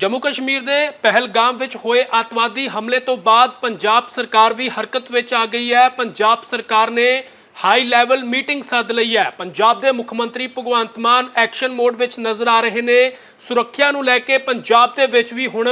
ਜੰਮੂ ਕਸ਼ਮੀਰ ਦੇ ਪਹਿਲਗਾਮ ਵਿੱਚ ਹੋਏ ਅੱਤਵਾਦੀ ਹਮਲੇ ਤੋਂ ਬਾਅਦ ਪੰਜਾਬ ਸਰਕਾਰ ਵੀ ਹਰਕਤ ਵਿੱਚ ਆ ਗਈ ਹੈ। ਪੰਜਾਬ ਸਰਕਾਰ ਨੇ ਹਾਈ ਲੈਵਲ ਮੀਟਿੰਗ ਸੱਦ ਲਈ ਹੈ। ਪੰਜਾਬ ਦੇ ਮੁੱਖ ਮੰਤਰੀ ਭਗਵੰਤ ਮਾਨ ਐਕਸ਼ਨ ਮੋਡ ਵਿੱਚ ਨਜ਼ਰ ਆ ਰਹੇ ਨੇ। ਸੁਰੱਖਿਆ ਨੂੰ ਲੈ ਕੇ ਪੰਜਾਬ ਦੇ ਵਿੱਚ ਵੀ ਹੁਣ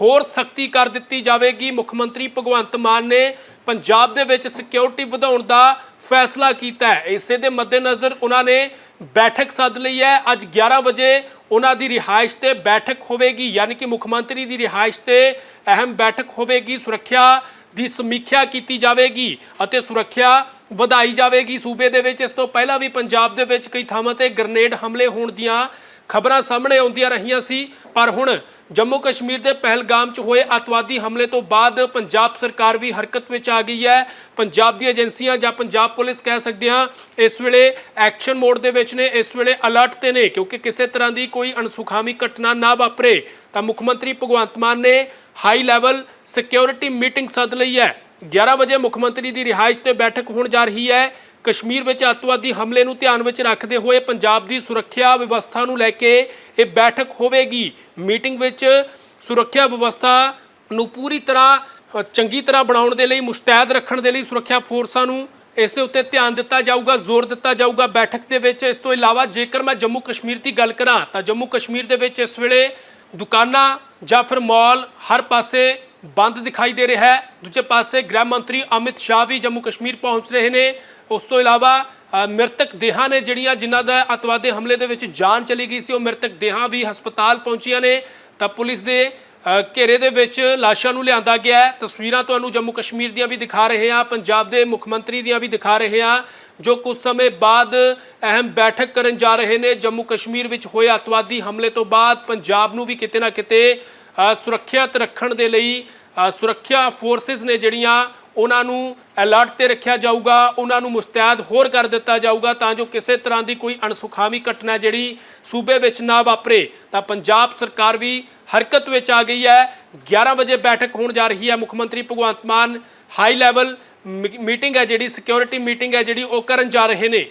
ਹੋਰ ਸਖਤੀ ਕਰ ਦਿੱਤੀ ਜਾਵੇਗੀ। ਮੁੱਖ ਮੰਤਰੀ ਭਗਵੰਤ ਮਾਨ ਨੇ ਪੰਜਾਬ ਦੇ ਵਿੱਚ ਸਿਕਿਉਰਿਟੀ ਵਧਾਉਣ ਦਾ ਫੈਸਲਾ ਕੀਤਾ ਹੈ। ਇਸੇ ਦੇ ਮੱਦੇਨਜ਼ਰ ਉਹਨਾਂ ਨੇ ਬੈਠਕ ਸੱਦ ਲਈ ਹੈ। ਅੱਜ 11 ਵਜੇ ਉਹਨਾਂ ਦੀ ਰਿਹਾਇਸ਼ ਤੇ ਬੈਠਕ ਹੋਵੇਗੀ। ਯਾਨੀ ਕਿ ਮੁੱਖ ਮੰਤਰੀ ਦੀ ਰਿਹਾਇਸ਼ ਤੇ ਅਹਿਮ ਬੈਠਕ ਹੋਵੇਗੀ। ਸੁਰੱਖਿਆ ਦੀ ਸਮੀਖਿਆ ਕੀਤੀ ਜਾਵੇਗੀ ਅਤੇ ਸੁਰੱਖਿਆ ਵਧਾਈ ਜਾਵੇਗੀ। ਸੂਬੇ ਦੇ ਵਿੱਚ ਇਸ ਤੋਂ ਪਹਿਲਾਂ ਵੀ ਪੰਜਾਬ ਦੇ ਵਿੱਚ ਕਈ ਥਾਵਾਂ ਤੇ ਗ੍ਰਨੇਡ ਹਮਲੇ ਹੋਣ ਦੀਆਂ ਖਬਰਾਂ ਸਾਹਮਣੇ ਆਉਂਦੀਆਂ ਰਹੀਆਂ ਸੀ, ਪਰ ਹੁਣ ਜੰਮੂ ਕਸ਼ਮੀਰ ਦੇ ਪਹਿਲਗਾਮ 'ਚ ਹੋਏ ਅੱਤਵਾਦੀ ਹਮਲੇ ਤੋਂ ਬਾਅਦ ਪੰਜਾਬ ਸਰਕਾਰ ਵੀ ਹਰਕਤ ਵਿੱਚ ਆ ਗਈ ਹੈ। ਪੰਜਾਬ ਦੀਆਂ ਏਜੰਸੀਆਂ ਜਾਂ ਪੰਜਾਬ ਪੁਲਿਸ ਕਹਿ ਸਕਦੇ ਹਾਂ, ਇਸ ਵੇਲੇ ਐਕਸ਼ਨ ਮੋਡ ਦੇ ਵਿੱਚ ਨੇ, ਇਸ ਵੇਲੇ ਅਲਰਟ ਤੇ ਨੇ, ਕਿਉਂਕਿ ਕਿਸੇ ਤਰ੍ਹਾਂ ਦੀ ਕੋਈ ਅਣਸੁਖਾਵੀ ਘਟਨਾ ਨਾ ਵਾਪਰੇ। ਤਾਂ ਮੁੱਖ ਮੰਤਰੀ ਭਗਵੰਤ ਮਾਨ ਨੇ ਹਾਈ ਲੈਵਲ ਸਿਕਿਉਰਿਟੀ ਮੀਟਿੰਗ ਸੱਦ ਲਈ ਹੈ। 11 ਵਜੇ ਮੁੱਖ ਮੰਤਰੀ ਦੀ ਰਿਹਾਇਸ਼ ਤੇ ਬੈਠਕ ਹੋਣ ਜਾ ਰਹੀ ਹੈ। ਕਸ਼ਮੀਰ ਵਿੱਚ ਅੱਤਵਾਦੀ ਹਮਲੇ ਨੂੰ ਧਿਆਨ ਵਿੱਚ ਰੱਖਦੇ ਹੋਏ ਪੰਜਾਬ ਦੀ ਸੁਰੱਖਿਆ ਵਿਵਸਥਾ ਨੂੰ ਲੈ ਕੇ ਇਹ ਬੈਠਕ ਹੋਵੇਗੀ। ਮੀਟਿੰਗ ਵਿੱਚ ਸੁਰੱਖਿਆ ਵਿਵਸਥਾ ਨੂੰ ਪੂਰੀ ਤਰ੍ਹਾਂ ਚੰਗੀ ਤਰ੍ਹਾਂ ਬਣਾਉਣ ਦੇ ਲਈ, ਮੁਸ਼ਤੈਦ ਰੱਖਣ ਦੇ ਲਈ ਸੁਰੱਖਿਆ ਫੋਰਸਾਂ ਨੂੰ ਇਸ ਦੇ ਉੱਤੇ ਧਿਆਨ ਦਿੱਤਾ ਜਾਊਗਾ, ਜ਼ੋਰ ਦਿੱਤਾ ਜਾਊਗਾ। ਬੈਠਕ ਦੇ ਵਿੱਚ ਇਸ ਤੋਂ ਇਲਾਵਾ ਜੇਕਰ ਮੈਂ ਜੰਮੂ ਕਸ਼ਮੀਰ ਦੀ ਗੱਲ ਕਰਾਂ, ਤਾਂ ਜੰਮੂ ਕਸ਼ਮੀਰ ਦੇ ਵਿੱਚ ਇਸ ਵੇਲੇ ਦੁਕਾਨਾਂ ਜਾਂ ਫਿਰ ਮਾਲ ਹਰ ਪਾਸੇ ਬੰਦ ਦਿਖਾਈ ਦੇ ਰਿਹਾ ਹੈ। ਦੂਜੇ ਪਾਸੇ ਗ੍ਰਹਿ ਮੰਤਰੀ ਅਮਿਤ ਸ਼ਾਹ ਵੀ ਜੰਮੂ ਕਸ਼ਮੀਰ ਪਹੁੰਚ ਰਹੇ ਨੇ। ਉਸ ਤੋਂ ਇਲਾਵਾ ਮ੍ਰਿਤਕ ਦੇਹਾਂ ਨੇ ਜਿਹੜੀਆਂ ਜਿਨ੍ਹਾਂ ਦਾ ਅੱਤਵਾਦੀ ਹਮਲੇ ਦੇ ਵਿੱਚ ਜਾਨ ਚਲੀ ਗਈ ਸੀ, ਉਹ ਮ੍ਰਿਤਕ ਦੇਹਾਂ ਵੀ ਹਸਪਤਾਲ ਪਹੁੰਚੀਆਂ ਨੇ। ਤਾਂ ਪੁਲਿਸ ਦੇ ਘੇਰੇ ਦੇ ਵਿੱਚ ਲਾਸ਼ਾਂ ਨੂੰ ਲਿਆਂਦਾ ਗਿਆ ਹੈ। ਤਸਵੀਰਾਂ ਤੁਹਾਨੂੰ ਜੰਮੂ ਕਸ਼ਮੀਰ ਦੀਆਂ ਵੀ ਦਿਖਾ ਰਹੇ ਹਾਂ, ਪੰਜਾਬ ਦੇ ਮੁੱਖ ਮੰਤਰੀ ਦੀਆਂ ਵੀ ਦਿਖਾ ਰਹੇ ਹਾਂ, ਜੋ ਕੁਝ ਸਮੇਂ ਬਾਅਦ ਅਹਿਮ ਬੈਠਕ ਕਰਨ ਜਾ ਰਹੇ ਨੇ। ਜੰਮੂ ਕਸ਼ਮੀਰ ਵਿੱਚ ਹੋਏ ਅੱਤਵਾਦੀ ਹਮਲੇ ਤੋਂ ਬਾਅਦ ਪੰਜਾਬ ਨੂੰ ਵੀ ਕਿਤੇ ਨਾ ਕਿਤੇ ਸੁਰੱਖਿਅਤ ਰੱਖਣ ਦੇ ਲਈ ਸੁਰੱਖਿਆ ਫੋਰਸਸ ਨੇ ਜਿਹੜੀਆਂ ਉਹਨਾਂ ਨੂੰ ਅਲਰਟ ਤੇ ਰੱਖਿਆ ਜਾਊਗਾ, ਉਹਨਾਂ ਨੂੰ ਮੁਸਤੈਦ ਹੋਰ ਕਰ ਦਿੱਤਾ ਜਾਊਗਾ ਤਾਂ ਜੋ ਕਿਸੇ ਤਰ੍ਹਾਂ ਦੀ ਕੋਈ ਅਣਸੁਖਾਵੀ ਘਟਨਾ ਜਿਹੜੀ ਸੂਬੇ ਵਿੱਚ ਨਾ ਵਾਪਰੇ, ਤਾਂ ਪੰਜਾਬ ਸਰਕਾਰ ਵੀ ਹਰਕਤ ਵਿੱਚ ਆ ਗਈ ਹੈ। 11 ਵਜੇ ਬੈਠਕ ਹੋਣ ਜਾ ਰਹੀ ਹੈ, ਮੁੱਖ ਮੰਤਰੀ Bhagwant Mann, high level meeting ਹੈ ਜਿਹੜੀ ਸਿਕਿਉਰਿਟੀ ਮੀਟਿੰਗ ਹੈ ਜਿਹੜੀ ਉਹ ਕਰਨ ਜਾ ਰਹੇ ਨੇ।